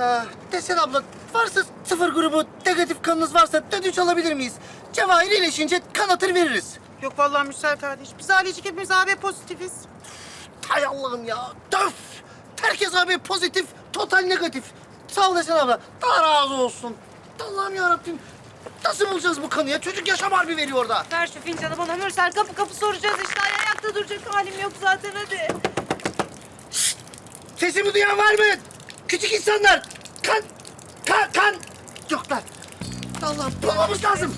Aa, Desen abla, varsa sıfır grubu negatif kanınız varsa ödünç alabilir miyiz? Cevahir iyileşince kan atır veririz. Yok vallahi Mürsel kardeş. Biz ailecik hepimiz AB pozitifiz. Hay Allah'ım ya. Döf! Herkes abi pozitif, total negatif. Sağ ol Desen abla. Daha razı olsun. Allah'ım ya Rabbim. Nasıl bulacağız bu kanı ya? Çocuk yaşam harbi veriyor orada. Ver şu fincanı bana Mürsel. Kapı kapı soracağız işte. Ay, ayakta duracak halim yok zaten hadi. Sesimi duyan var mı? Küçük insanlar. Kan, kan, kan. Yoklar. Allah'ım bulmamız lazım.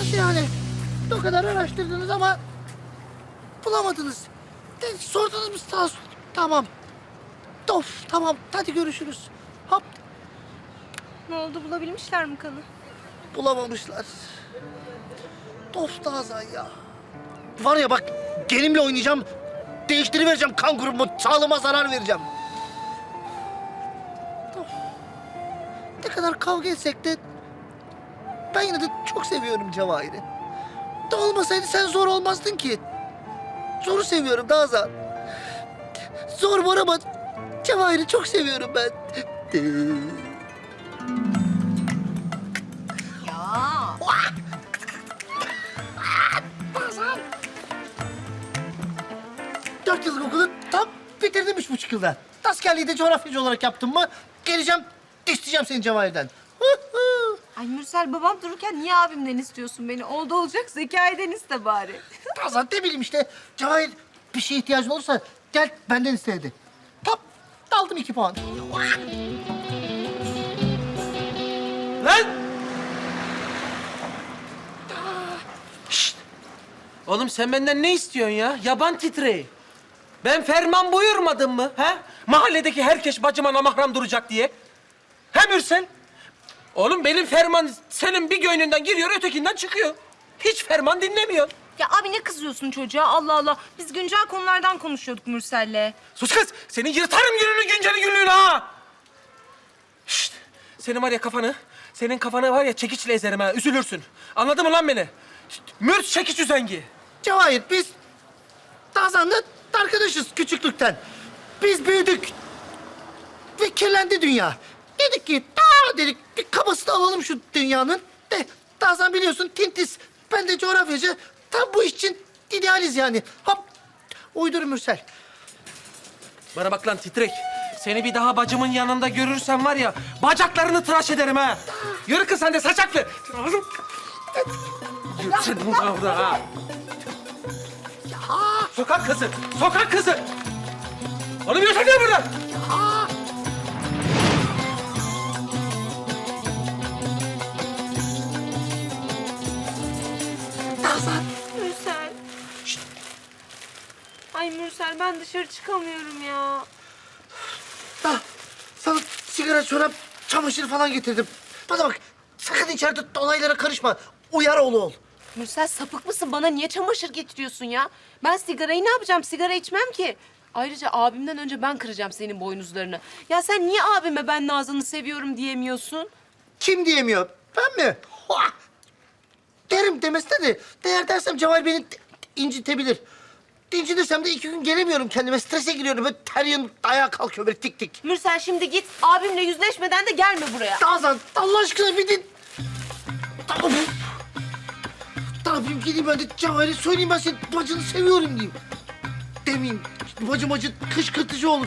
Nasıl yani? O kadar araştırdınız ama bulamadınız. De, sordunuz mu sağa sola? Tamam. Of tamam hadi görüşürüz. Hop Ne oldu bulabilmişler mi kanı? bulamamışlar. Of Nazan ya. Var ya bak gelimle oynayacağım. Değiştirivereceğim kan grubumu. Sağlığıma zarar vereceğim. Of. Ne kadar kavga etsek de ben yine de çok seviyorum Cevahir'i. Da olmasaydı sen zor olmazdın ki. Zoru seviyorum Nazan. Zor var ama Cevahir'i çok seviyorum ben. Ya. Dört yıllık okulu tam bitirdim üç buçuk yılda. Askerliği de coğrafyacı olarak yaptım mı geleceğim isteyeceğim seni Cevahir'den. Ay Mürsel babam dururken niye abimden istiyorsun beni? Oldu olacak Zekai'den iste bari. Bazen ne bileyim işte Cevahir bir şeye ihtiyacın olursa gel benden istedi. Tam aldım iki puan. Lan! Şşt! Oğlum sen benden ne istiyorsun ya? Yaban titreği. Ben ferman buyurmadım mı? He? Mahalledeki herkes bacıma namahram duracak diye. He Mürsel? Oğlum benim ferman senin bir göğnünden giriyor ötekinden çıkıyor. Hiç ferman dinlemiyor. Ya abi ne kızıyorsun çocuğa? Allah Allah. Biz güncel konulardan konuşuyorduk Mürsel'le. Sus kız! Senin yırtarım gününü günceli günlüğünü ha! Şşt! Senin var ya kafanı, senin kafanı var ya çekiçle ezerim ha, üzülürsün. Anladın mı lan beni? Şşt, Mürt çekiç üzengi. Cevahir biz Nazan'la arkadaşız küçüklükten. Biz büyüdük ve kirlendi dünya. Dedik ki ta dedik bir kabasını alalım şu dünyanın. De Nazan biliyorsun tintiz. Ben de coğrafyacı. Tam bu iş için idealiz yani. Hop uydur Mürsel. Bana bak lan titrek. Seni bir daha bacımın yanında görürsem var ya, bacaklarını tıraş ederim ha. Yürü kız sen de saçaklı. Yürü sen burada ha. Sokak kızı, sokak kızı. Onu bir yürüsene buradan. Nazan. Mürsel. Ay Mürsel ben dışarı çıkamıyorum ya. Da sana sigara, çorap, çamaşır falan getirdim. Bana bak sakın içeride olaylara karışma. Uyar oğlu ol. Mürsel sapık mısın? Bana niye çamaşır getiriyorsun ya? Ben sigarayı ne yapacağım? Sigara içmem ki. Ayrıca abimden önce ben kıracağım senin boynuzlarını. Ya sen niye abime ben Nazan'ı seviyorum diyemiyorsun? Kim diyemiyor? Ben mi? Derim demesine de değer dersem Cemal beni incitebilir. İncitirsem de iki gün gelemiyorum kendime. Strese giriyorum. Böyle ter yanıp ayağa kalkıyor böyle tik tik. Mürsel şimdi git. Abimle yüzleşmeden de gelme buraya. Nazan Allah aşkına bir din. Tamam. Ne yapayım gideyim ben de Cemal'e söyleyeyim ben senin bacını seviyorum diyeyim. Demeyeyim. Bacım acı kışkırtıcı olur.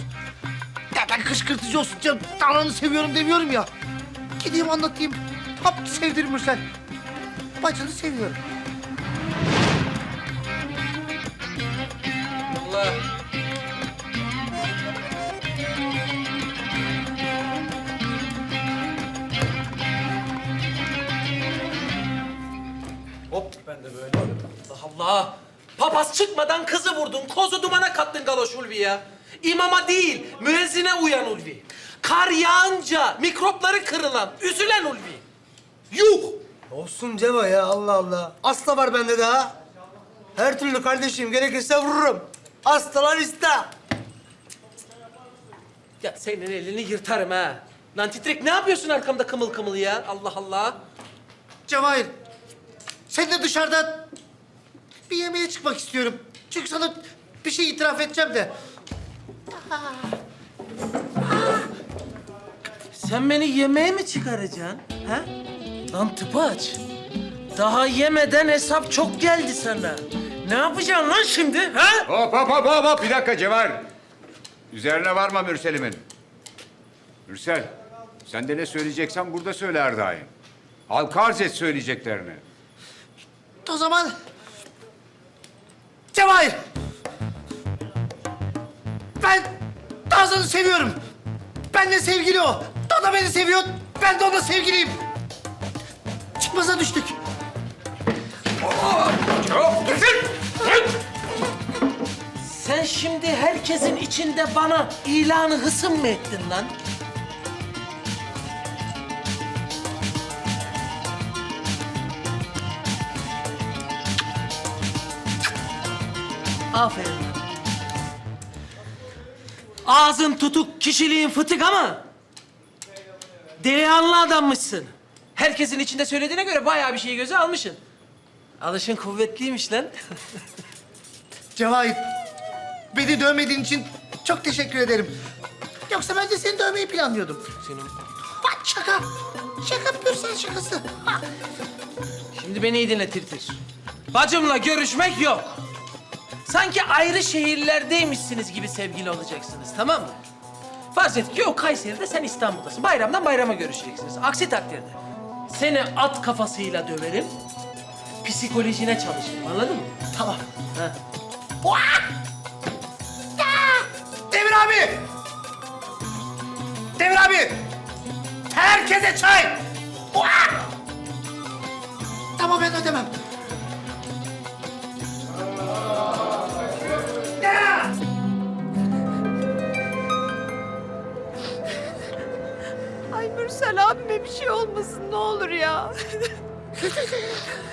Neden kışkırtıcı olsun canım? Ananı seviyorum demiyorum ya. Gideyim anlatayım. Hop sevdirir Mürsel. Bacını seviyorum. Allah. Hop ben de böyle. Allah Allah. Papaz çıkmadan kızı vurdun. Kozu dumana kattın Galoş Ulvi ya. İmama değil, müezzine uyan Ulvi. Kar yağınca mikropları kırılan, üzülen Ulvi. Yuh! Olsun Ceva ya Allah Allah. Hasta var bende daha. Her türlü kardeşim gerekirse vururum. Hastalar iste. Ya senin elini yırtarım ha. Lan titrek ne yapıyorsun arkamda kımıl kımıl ya? Allah Allah. Cevahir, seninle dışarıda bir yemeğe çıkmak istiyorum. Çünkü sana bir şey itiraf edeceğim de. Sen beni yemeğe mi çıkaracaksın? Ha? Lan tıpaç. Daha yemeden hesap çok geldi sana. Ne yapacaksın lan şimdi? Ha? Hop hop hop hop hop bir dakika Cemal. Üzerine varma Mürsel'imin. Mürsel, sen de ne söyleyeceksen burada söyle her daim. Halka arz et söyleyeceklerini. O zaman... Cevahir! Ben Nazan'ı seviyorum. Benle sevgili o. O da beni seviyor. Ben de ona sevgiliyim. Çıkmaza düştük. Sen şimdi herkesin içinde bana ilanı hısım mı ettin lan? Aferin. Ağzın tutuk, kişiliğin fıtık ama... ...deyanlı adammışsın. Herkesin içinde söylediğine göre bayağı bir şeyi göze almışsın. Alışın kuvvetliymiş lan. Cevahir, beni dövmediğin için çok teşekkür ederim. Yoksa ben de seni dövmeyi planlıyordum. Senin Bak şaka. Şaka Mürsel şakası. Ha. Şimdi beni iyi dinle Tirtir. Bacımla görüşmek yok. Sanki ayrı şehirlerdeymişsiniz gibi sevgili olacaksınız, tamam mı? Farz et ki o Kayseri'de, sen İstanbul'dasın. Bayramdan bayrama görüşeceksiniz. Aksi takdirde seni at kafasıyla döverim, psikolojine çalışırım, anladın mı? Tamam. Ha. Demir abi! Demir abi! Herkese çay! Tamam ben ödemem. Bir şey olmasın ne olur ya.